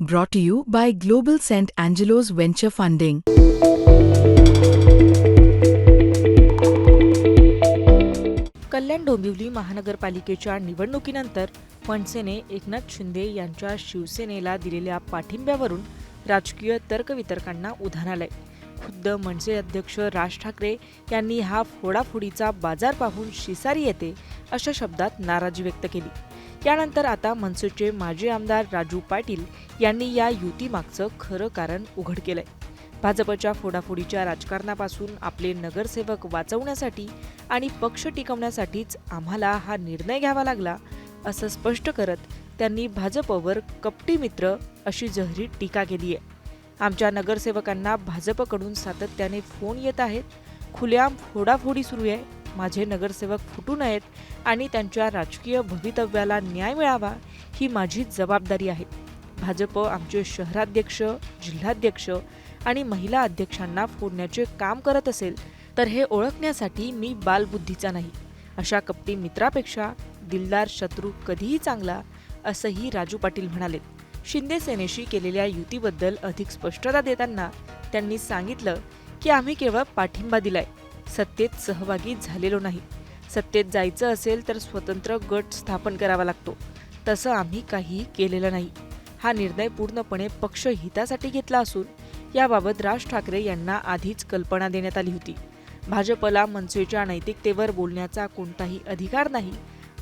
Brought to you by Global St. Angelo's Venture Funding. Kalyan Dombivli महानगरपालिकेच्या निवडणुकीनंतर मनसेने एकनाथ शिंदे यांच्या शिवसेनेला दिलेल्या पाठिंब्यावरून राजकीय तर्कवितर्कांना उधाण आलंय खुद्द मनसे अध्यक्ष राज ठाकरे यांनी हा फोडाफोडीचा बाजार पाहून शिसारी येते अशा शब्दात नाराजी व्यक्त केली त्यानंतर आता मनसेचे माजी आमदार राजू पाटील यांनी या युतीमागचं खरं कारण उघड केलंय. भाजपच्या फोडाफोडीच्या राजकारणापासून आपले नगरसेवक वाचवण्यासाठी आणि पक्ष टिकवण्यासाठीच आम्हाला हा निर्णय घ्यावा लागला असं स्पष्ट करत त्यांनी भाजपवर कपटी मित्र अशी जहरी टीका केली आहे आमच्या नगरसेवकांना भाजपकडून सातत्याने फोन येत आहेत. खुल्याम फोडाफोडी सुरू आहे. माझे नगरसेवक फुटू नयेत आणि त्यांच्या राजकीय भवितव्याला न्याय मिळावा ही माझी जबाबदारी आहे. भाजप आमचे शहराध्यक्ष जिल्हाध्यक्ष आणि महिला अध्यक्षांना फोडण्याचे काम करत असेल तर हे ओळखण्यासाठी मी बालबुद्धीचा नाही. अशा कपटी मित्रापेक्षा दिलदार शत्रू कधीही चांगला असंही राजू पाटील म्हणाले. शिंदे सेनेशी केलेल्या युतीबद्दल अधिक स्पष्टता देताना त्यांनी सांगितलं की आम्ही केवळ पाठिंबा दिलाय. सत्तेत सहभागी झालेलो नाही. सत्तेत जायचं असेल तर स्वतंत्र गट स्थापन करावा लागतो. तसं आम्ही काहीही केलेलं नाही. हा निर्णय पूर्णपणे पक्ष हितासाठी घेतला असून याबाबत राज ठाकरे यांना आधीच कल्पना देण्यात आली होती. भाजपला मनसेच्या नैतिकतेवर बोलण्याचा कोणताही अधिकार नाही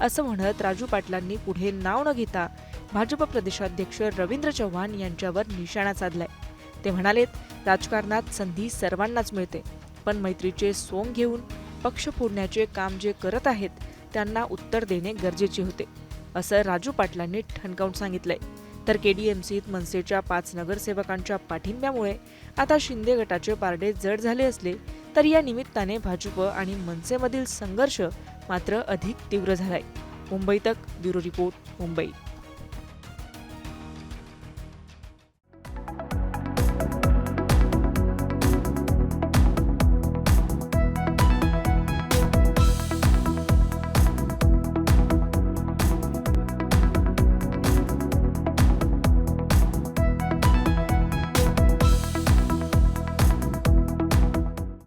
असं म्हणत राजू पाटलांनी पुढे नाव न घेता भाजप प्रदेशाध्यक्ष रवींद्र चव्हाण यांच्यावर निशाणा साधलाय. ते म्हणालेत राजकारणात संधी सर्वांनाच मिळते. पण मैत्रीचे सोंग घेऊन पक्ष फोडण्याचे काम जे करत आहेत त्यांना उत्तर देणे गरजेचे होते असं राजू पाटलांनी ठणकावून सांगितलंय. तर केडीएमसीत मनसेच्या पाच नगरसेवकांच्या पाठिंब्यामुळे आता शिंदे गटाचे पारडे जड झाले असले तरी या निमित्ताने भाजप आणि मनसेमधील संघर्ष मात्र अधिक तीव्र झालाय. मुंबई तक ब्युरो रिपोर्ट मुंबई.